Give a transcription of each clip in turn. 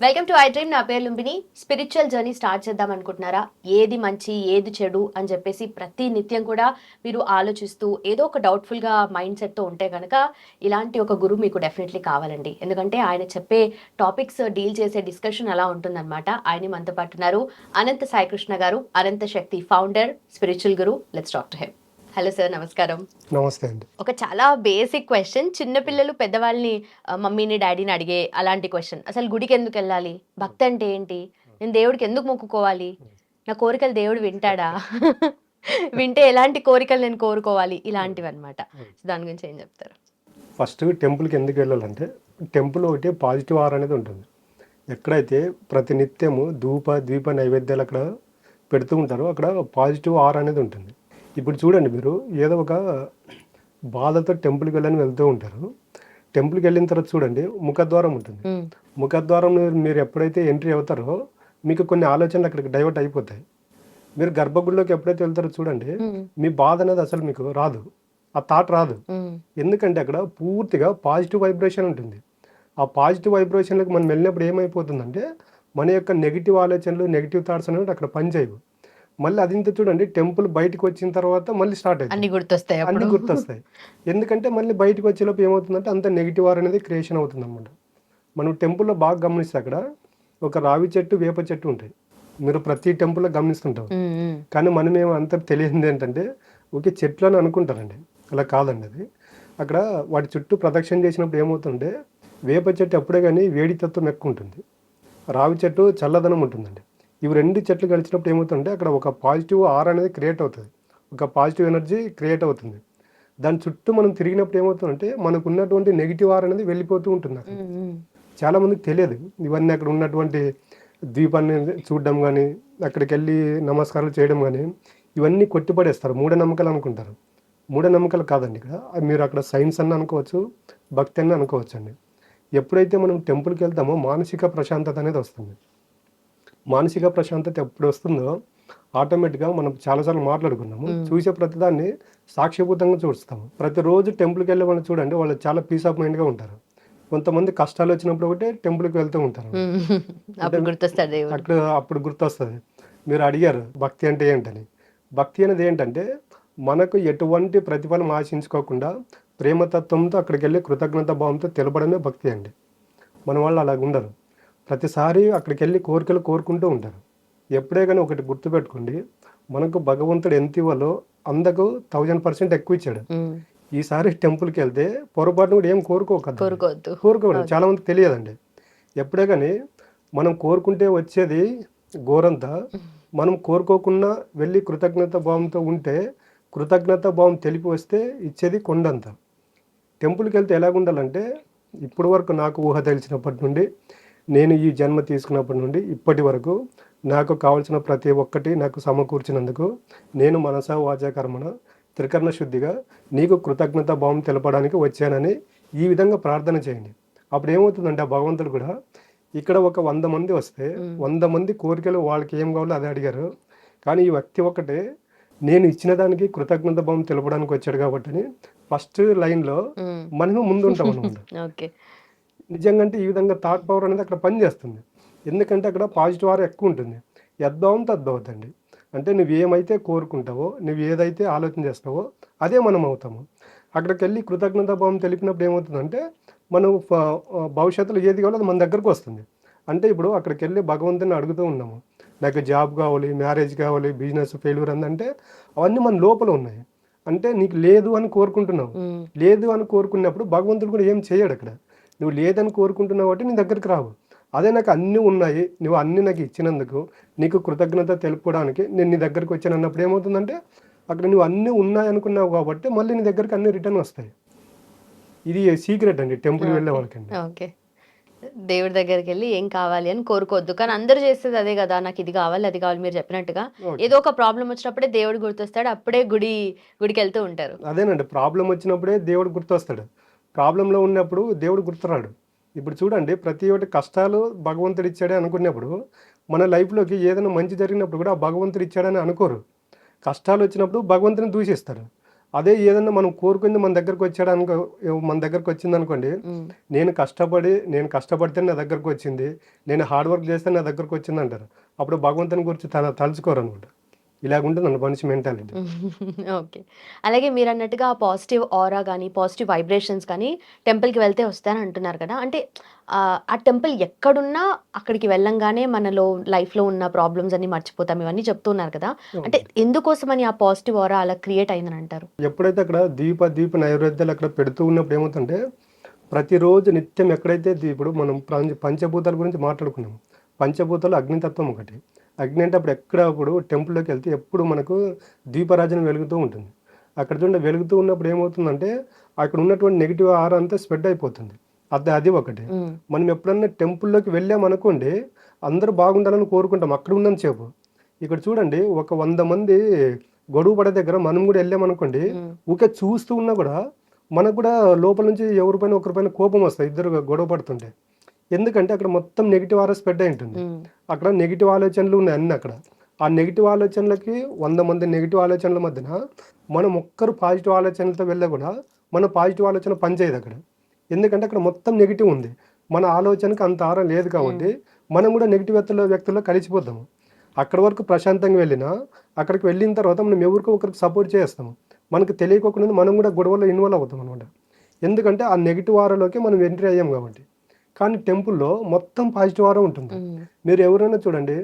Welcome to I dream నా పేరు Lumbini. Spiritual journey start చేద్దాం అనుకుంటున్నారా? ఏది మంచి ఏది చెడు అని చెప్పేసి ప్రతి నిత్యం కూడా మీరు ఆలోచిస్తూ ఏదో ఒక డౌట్ఫుల్గా మైండ్ సెట్తో ఉంటే కనుక ఇలాంటి ఒక గురువు మీకు డెఫినెట్లీ కావాలండి. ఎందుకంటే ఆయన చెప్పే టాపిక్స్ డీల్ చేసే డిస్కషన్ అలా ఉంటుందన్నమాట. ఆయన మనతో పాటున్నారు అనంత సాయికృష్ణ గారు Anantha Shakti founder spiritual guru let's doctor him hello sir నమస్కారం. నమస్తే అండి. ఒక చాలా బేసిక్ క్వశ్చన్ చిన్నపిల్లలు పెద్దవాళ్ళని మమ్మీని డాడీని అడిగే అలాంటి క్వశ్చన్ అసలు గుడికి ఎందుకు వెళ్ళాలి? భక్తి అంటే ఏంటి? నేను దేవుడికి ఎందుకు మొక్కుకోవాలి? నా కోరికలు దేవుడు వింటాడా? వింటే ఎలాంటి కోరికలు నేను కోరుకోవాలి? ఇలాంటివి అనమాట దాని గురించి ఏం చెప్తారు? ఫస్ట్ టెంపుల్కి ఎందుకు వెళ్ళాలంటే టెంపుల్ ఒకటి పాజిటివ్ ఆర్ అనేది ఉంటుంది. ఎక్కడైతే ప్రతి నిత్యము ధూప ద్వీప నైవేద్యాలు అక్కడ పెడుతూ ఉంటారో అక్కడ పాజిటివ్ ఆర్ అనేది ఉంటుంది. ఇప్పుడు చూడండి మీరు ఏదో ఒక బాధతో టెంపుల్కి వెళ్ళని వెళ్తూ ఉంటారు. టెంపుల్కి వెళ్ళిన తర్వాత చూడండి ముఖద్వారం ఉంటుంది. ముఖద్వారం మీరు ఎప్పుడైతే ఎంట్రీ అవుతారో మీకు కొన్ని ఆలోచనలు అక్కడికి డైవర్ట్ అయిపోతాయి. మీరు గర్భగుడిలోకి ఎప్పుడైతే వెళ్తారో చూడండి మీ బాధ అనేది అసలు మీకు రాదు. ఆ థాట్ రాదు. ఎందుకంటే అక్కడ పూర్తిగా పాజిటివ్ వైబ్రేషన్ ఉంటుంది. ఆ పాజిటివ్ వైబ్రేషన్లకు మనం వెళ్ళినప్పుడు ఏమైపోతుందంటే మన యొక్క నెగిటివ్ ఆలోచనలు నెగిటివ్ థాట్స్ అనేవి అక్కడ పనిచేయవు. మళ్ళీ అది ఇంత చూడండి టెంపుల్ బయటకు వచ్చిన తర్వాత మళ్ళీ స్టార్ట్ అవుతుంది. అన్ని గుర్తొస్తాయి అన్ని అప్పుడు గుర్తొస్తాయి. ఎందుకంటే మళ్ళీ బయటకు వచ్చేలోపు ఏమవుతుందంటే అంత నెగిటివ్ ఆర్ అనేది క్రియేషన్ అవుతుంది అనమాట మనం టెంపుల్లో బాగా గమనిస్తే అక్కడ ఒక రావి చెట్టు వేప చెట్టు ఉంటాయి. మీరు ప్రతి టెంపుల్లో గమనిస్తుంటారు. కానీ మనం ఏమో అంత తెలియంది ఏంటంటే ఓకే చెట్లు అని అనుకుంటారండి. అలా కాదండి అది. అక్కడ వాటి చుట్టూ ప్రదక్షిణ చేసినప్పుడు ఏమవుతుందంటే వేప చెట్టు ఎప్పుడే కానీ వేడి తత్వం ఎక్కువ ఉంటుంది. రావి చెట్టు చల్లదనం ఉంటుందండి. ఇవి రెండు చెట్లు కలిసినప్పుడు ఏమవుతుందంటే అక్కడ ఒక పాజిటివ్ ఆర్ అనేది క్రియేట్ అవుతుంది. ఒక పాజిటివ్ ఎనర్జీ క్రియేట్ అవుతుంది. దాని చుట్టూ మనం తిరిగినప్పుడు ఏమవుతుందంటే మనకు ఉన్నటువంటి నెగిటివ్ ఆర్ అనేది వెళ్ళిపోతూ ఉంటుంది చాలా మందికి తెలియదు. ఇవన్నీ అక్కడ ఉన్నటువంటి ద్వీపాన్ని చూడడం కానీ అక్కడికి వెళ్ళి నమస్కారాలు చేయడం కానీ ఇవన్నీ కొట్టిపడేస్తారు. మూఢనమ్మకాలు అనుకుంటారు. మూఢనమ్మకాలు కాదండి ఇక్కడ. మీరు అక్కడ సైన్స్ అన్న అనుకోవచ్చు భక్తి అన్న అనుకోవచ్చు అండి ఎప్పుడైతే మనం టెంపుల్కి వెళ్తామో మానసిక ప్రశాంతత అనేది వస్తుంది. మానసిక ప్రశాంతత ఎప్పుడు వస్తుందో ఆటోమేటిక్గా మనం చాలాసార్లు మాట్లాడుకున్నాము. చూసే ప్రతిదాన్ని సాక్ష్యభూతంగా చూస్తాము. ప్రతిరోజు టెంపుల్కి వెళ్ళే వాళ్ళు చూడండి వాళ్ళు చాలా పీస్ ఆఫ్ మైండ్గా ఉంటారు. కొంతమంది కష్టాలు వచ్చినప్పుడు ఒకటి టెంపుల్కి వెళ్తూ ఉంటారు. అక్కడ అప్పుడు గుర్తొస్తుంది. మీరు అడిగారు భక్తి అంటే ఏంటని? భక్తి అనేది ఏంటంటే మనకు ఎటువంటి ప్రతిఫలం ఆశించుకోకుండా ప్రేమతత్వంతో అక్కడికి వెళ్ళి కృతజ్ఞత భావంతో తెలపడమే భక్తి అండి. మన వాళ్ళు అలాగ ఉండరు ప్రతిసారి అక్కడికి వెళ్ళి కోరికలు కోరుకుంటూ ఉంటారు. ఎప్పుడే కానీ ఒకటి గుర్తుపెట్టుకోండి మనకు భగవంతుడు ఎంత ఇవ్వాలో అందకు థౌజండ్ పర్సెంట్ ఎక్కువ ఇచ్చాడు. ఈసారి టెంపుల్కి వెళ్తే పొరపాటున కూడా ఏం కోరుకోకద్దు కోరుకోవద్దు. చాలా మందికి తెలియదండి. ఎప్పుడే కానీ మనం కోరుకుంటే వచ్చేది గోరంతా మనం కోరుకోకుండా వెళ్ళి కృతజ్ఞత భావంతో ఉంటే కృతజ్ఞత భావం తెలిపి వస్తే ఇచ్చేది కొండంత. టెంపుల్కి వెళ్తే ఎలాగ ఉండాలంటే ఇప్పటి వరకు నాకు ఊహ తెలిసినప్పటి నుండి నేను ఈ జన్మ తీసుకున్నప్పటి నుండి ఇప్పటి వరకు నాకు కావాల్సిన ప్రతి ఒక్కటి నాకు సమకూర్చినందుకు నేను మనస వాచా కర్మణ త్రికరణ శుద్ధిగా నీకు కృతజ్ఞత భావం తెలపడానికి వచ్చానని ఈ విధంగా ప్రార్థన చేయండి. అప్పుడు ఏమవుతుందంటే ఆ భగవంతుడు కూడా ఇక్కడ ఒక వంద మంది వస్తే వంద మంది కోరికలు వాళ్ళకి ఏం కావాలో అదే అడిగారు. కానీ ఈ వ్యక్తి ఒక్కటే నేను ఇచ్చిన దానికి కృతజ్ఞత భావం తెలపడానికి వచ్చాడు కాబట్టి ఫస్ట్ లైన్లో మనము ముందు ఉంటాం అనమాట నిజంగా అంటే ఈ విధంగా థాట్ పవర్ అనేది అక్కడ పనిచేస్తుంది. ఎందుకంటే అక్కడ పాజిటివ్ ఆర్ ఎక్కువ ఉంటుంది. యద్భావం తద్భవతండి అంటే నువ్వు ఏమైతే కోరుకుంటావో నువ్వు ఏదైతే ఆలోచన చేస్తావో అదే మనం అవుతాము. అక్కడికి వెళ్ళి కృతజ్ఞత భావం తెలిపినప్పుడు ఏమవుతుందంటే మనం భవిష్యత్తులో ఏది కావాలో అది మన దగ్గరకు వస్తుంది. అంటే ఇప్పుడు అక్కడికి వెళ్ళి భగవంతుని అడుగుతూ ఉన్నాము. నాకు జాబ్ కావాలి మ్యారేజ్ కావాలి బిజినెస్ ఫెయిల్యూర్ అందంటే అవన్నీ మన లోపల ఉన్నాయి. అంటే నీకు లేదు అని కోరుకుంటున్నావు. లేదు అని కోరుకున్నప్పుడు భగవంతుడు కూడా ఏం చేయడు అక్కడ. నువ్వు లేదని కోరుకుంటున్నావు కాబట్టి నీ దగ్గరికి రావు. అదే నాకు అన్నీ ఉన్నాయి. నువ్వు అన్నీ నాకు ఇచ్చినందుకు నీకు కృతజ్ఞత తెలుపుకోవడానికి నేను నీ దగ్గరికి వచ్చాను అన్నప్పుడు ఏమవుతుందంటే అక్కడ నువ్వు అన్నీ ఉన్నాయి అనుకున్నావు కాబట్టి మళ్ళీ నీ దగ్గరికి అన్ని రిటర్న్ వస్తాయి. ఇది సీక్రెట్ అండి. టెంపుల్ వెళ్ళే వాళ్ళకండి. ఓకే. దేవుడి దగ్గరికి వెళ్ళి ఏం కావాలి అని కోరుకోవద్దు. కానీ అందరూ చేసేది అదే కదా నాకు ఇది కావాలి అది కావాలి మీరు చెప్పినట్టుగా. ఏదో ఒక ప్రాబ్లం వచ్చినప్పుడే దేవుడు గుర్తొస్తాడు అప్పుడే గుడి గుడికి వెళ్తూ ఉంటారు. అదేనండి. ప్రాబ్లం వచ్చినప్పుడే దేవుడు గుర్తొస్తాడు. ప్రాబ్లంలో ఉన్నప్పుడు దేవుడు గుర్తురాడు. ఇప్పుడు చూడండి ప్రతి ఒక్కటి కష్టాలు భగవంతుడు ఇచ్చాడే అనుకున్నప్పుడు మన లైఫ్లోకి ఏదైనా మంచి జరిగినప్పుడు కూడా భగవంతుడు ఇచ్చాడని అనుకోరు. కష్టాలు వచ్చినప్పుడు భగవంతుని దూషిస్తారు. అదే ఏదన్నా మనం కోరుకుంది మన దగ్గరకు వచ్చాడు అనుకో మన దగ్గరకు వచ్చింది అనుకోండి నేను కష్టపడి నేను కష్టపడితే నా దగ్గరకు వచ్చింది నేను హార్డ్ వర్క్ చేస్తే నా దగ్గరకు వచ్చింది అంటారు. అప్పుడు భగవంతుని గురించి తల తలుచుకోరు అనమాట. ఇలాగుంటుంది అన్న మనిషి మెంటాలిటీ ఓకే. అలాగే మీరు అన్నట్టుగా పాజిటివ్ ఆరా కానీ పాజిటివ్ వైబ్రేషన్స్ కానీ టెంపుల్కి వెళ్తే వస్తాయని అంటున్నారు కదా. అంటే ఆ, ఆ టెంపుల్ ఎక్కడున్నా అక్కడికి వెళ్ళంగానే మనలో లైఫ్లో ఉన్న ప్రాబ్లమ్స్ అన్ని మర్చిపోతాం. ఇవన్నీ చెప్తున్నారు కదా. అంటే ఎందుకోసమని ఆ పాజిటివ్ ఆరా అలా క్రియేట్ అయిందని అంటారు? ఎప్పుడైతే అక్కడ దీప దీప నైవేద్యాలు అక్కడ పెడుతూ ఉన్నప్పుడు ఏమవుతుందంటే ప్రతిరోజు నిత్యం ఎక్కడైతే దీపుడు మనం పంచ పంచభూతాల గురించి మాట్లాడుకున్నాం పంచభూతాలు అగ్నితత్వం ఒకటి. అగ్ని అంటే అప్పుడు ఎక్కడ అప్పుడు టెంపుల్లోకి వెళ్తే ఎప్పుడు మనకు దీపరాజన వెలుగుతూ ఉంటుంది. అక్కడ చూడండి వెలుగుతూ ఉన్నప్పుడు ఏమవుతుందంటే అక్కడ ఉన్నటువంటి నెగిటివ్ ఆర అంతా స్ప్రెడ్ అయిపోతుంది. అది అది ఒకటి. మనం ఎప్పుడన్నా టెంపుల్లోకి వెళ్ళామనుకోండి అందరూ బాగుండాలని కోరుకుంటాం అక్కడ ఉన్నంత సేపు ఇక్కడ చూడండి ఒక వంద మంది గొడవ పడే దగ్గర మనం కూడా వెళ్ళామనుకోండి ఊకే చూస్తూ ఉన్నా కూడా మనకు కూడా లోపల నుంచి ఎవరిపైన ఒకరిపైన కోపం వస్తాయి ఇద్దరు గొడవ పడుతుంటే. ఎందుకంటే అక్కడ మొత్తం నెగిటివ్ ఆరా స్ప్రెడ్ అయి ఉంటుంది. అక్కడ నెగిటివ్ ఆలోచనలు ఉన్నాయి అన్ని అక్కడ. ఆ నెగిటివ్ ఆలోచనలకి వంద మంది నెగిటివ్ ఆలోచనల మధ్యన మనం ఒక్కరు పాజిటివ్ ఆలోచనలతో వెళ్ళా కూడా మన పాజిటివ్ ఆలోచన పనిచేయదు అక్కడ. ఎందుకంటే అక్కడ మొత్తం నెగిటివ్ ఉంది. మన ఆలోచనకి అంత ఆరం లేదు కాబట్టి మనం కూడా నెగిటివ్ వ్యక్తుల్లో వ్యక్తుల్లో కలిసిపోతాము. అక్కడ వరకు ప్రశాంతంగా వెళ్ళినా అక్కడికి వెళ్ళిన తర్వాత మనం ఎవరికో ఒకరికి సపోర్ట్ చేస్తాము. మనకు తెలియకోకుండా మనం కూడా గొడవలో ఇన్వాల్వ్ అవుతాం అనమాట ఎందుకంటే ఆ నెగిటివ్ ఆరలోకి మనం ఎంట్రీ అయ్యాం కాబట్టి. కానీ టెంపుల్లో మొత్తం పాజిటివ్ ఆరా ఉంటుంది మీరు ఎవరైనా చూడండి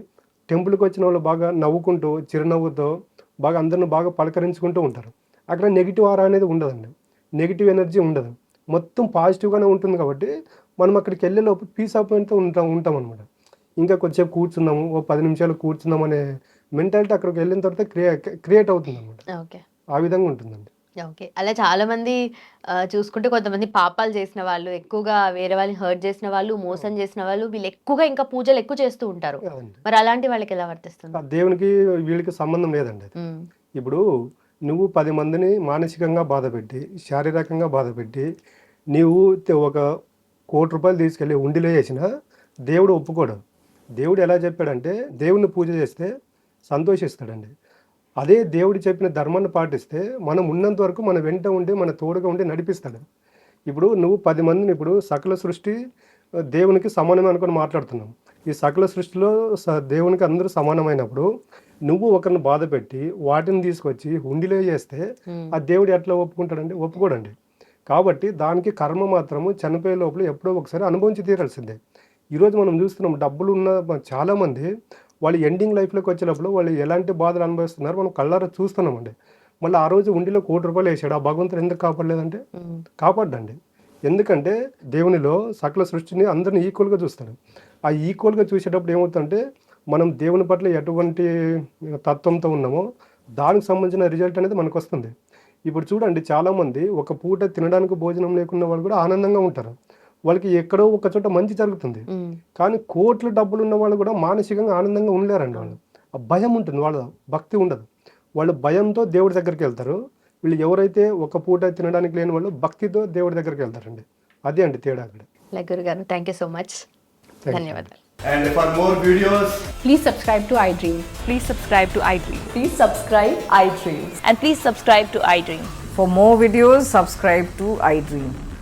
టెంపుల్కి వచ్చిన వాళ్ళు బాగా నవ్వుకుంటూ చిరునవ్వుతో బాగా అందరిని బాగా పలకరించుకుంటూ ఉంటారు. అక్కడ నెగిటివ్ ఆరా అనేది ఉండదండి. నెగిటివ్ ఎనర్జీ ఉండదు. మొత్తం పాజిటివ్గానే ఉంటుంది కాబట్టి మనం అక్కడికి వెళ్ళే లోపు పీస్ ఆఫ్ మైండ్తో ఉంటాం ఉంటాం అనమాట ఇంకా కొంచెంసేపు కూర్చుందాము ఓ పది నిమిషాలు కూర్చుందాం అనే మెంటాలిటీ అక్కడికి వెళ్ళిన తర్వాత క్రియే క్రియేట్ అవుతుంది అనమాట ఆ విధంగా ఉంటుందండి. ఓకే. అలా చాలా మంది ఆ, చూసుకుంటే కొంతమంది పాపాలు చేసిన వాళ్ళు ఎక్కువగా వేరే వాళ్ళని హర్ట్ చేసిన వాళ్ళు మోసం చేసిన వాళ్ళు వీళ్ళు ఎక్కువగా ఇంకా పూజలు ఎక్కువ చేస్తూ ఉంటారు. మరి అలాంటి వాళ్ళకి ఎలా వర్తిస్తుంది? దేవునికి వీళ్ళకి సంబంధం లేదండి ఇప్పుడు నువ్వు పది మందిని మానసికంగా బాధపెట్టి శారీరకంగా బాధపెట్టి నీవు ఒక కోటి రూపాయలు తీసుకెళ్ళి ఉండిలో వేసినా దేవుడు ఒప్పుకోడు. దేవుడు ఎలా చెప్పాడంటే దేవుడిని పూజ చేస్తే సంతోషిస్తాడండి. అదే దేవుడు చెప్పిన ధర్మాన్ని పాటిస్తే మనం ఉన్నంత వరకు మన వెంట ఉండి మన తోడుగా ఉండి నడిపిస్తాడు. ఇప్పుడు నువ్వు పది మందిని ఇప్పుడు సకల సృష్టి దేవునికి సమానమే అనుకొని మాట్లాడుతున్నాం. ఈ సకల సృష్టిలో స- దేవునికి అందరూ సమానమైనప్పుడు నువ్వు ఒకరిని బాధ పెట్టి వాటిని తీసుకొచ్చి హుండీలో చేస్తే ఆ దేవుడు ఎట్లా ఒప్పుకుంటాడండి? ఒప్పుకోడండి. కాబట్టి దానికి కర్మ మాత్రము చనిపోయే లోపల ఎప్పుడో ఒకసారి అనుభవించి తీరాల్సిందే. ఈరోజు మనం చూస్తున్నాం డబ్బులు ఉన్న చాలామంది వాళ్ళు ఎండింగ్ లైఫ్లోకి వచ్చేటప్పుడు వాళ్ళు ఎలాంటి బాధలు అనుభవిస్తున్నారు మనం కళ్ళారా చూస్తున్నామండి. మళ్ళీ ఆ రోజు ఉండిలో కోటి రూపాయలు వేసాడు. ఆ భగవంతుడు ఎందుకు కాపాడలేదంటే? ఉమ్, కాపాడ్డండి. ఎందుకంటే దేవునిలో సకల సృష్టిని అందరిని ఈక్వల్గా చూస్తాడు. ఆ ఈక్వల్గా చూసేటప్పుడు ఏమవుతుందంటే మనం దేవుని పట్ల ఎటువంటి తత్వంతో ఉన్నామో దానికి సంబంధించిన రిజల్ట్ అనేది మనకు వస్తుంది. ఇప్పుడు చూడండి చాలామంది ఒక పూట తినడానికి భోజనం లేకున్న వాళ్ళు కూడా ఆనందంగా ఉంటారు. వాళ్ళకి ఎక్కడో ఒక చోట మంచి జరుగుతుంది కానీ కోట్ల డబ్బులు ఉన్న వాళ్ళు కూడా మానసికంగా ఆనందంగా ఉండలేరండి వాళ్ళు ఆ భయం ఉంటుంది వాళ్ళ భక్తి ఉండదు వాళ్ళు భయంతో దేవుడి దగ్గరికి వెళ్తారు వీళ్ళు ఎవరైతే ఒక పూట తినడానికి లేని వాళ్ళు భక్తితో దేవుడి దగ్గరికి వెళ్తారండి అదే అండి తేడా అక్కడ థ్యాంక్ యూ సో మచ్. ధన్యవాదాలు And for more videos, Please subscribe to iDream. Please subscribe to iDream. Please subscribe iDream. And please subscribe to iDream. For more videos, subscribe to iDream.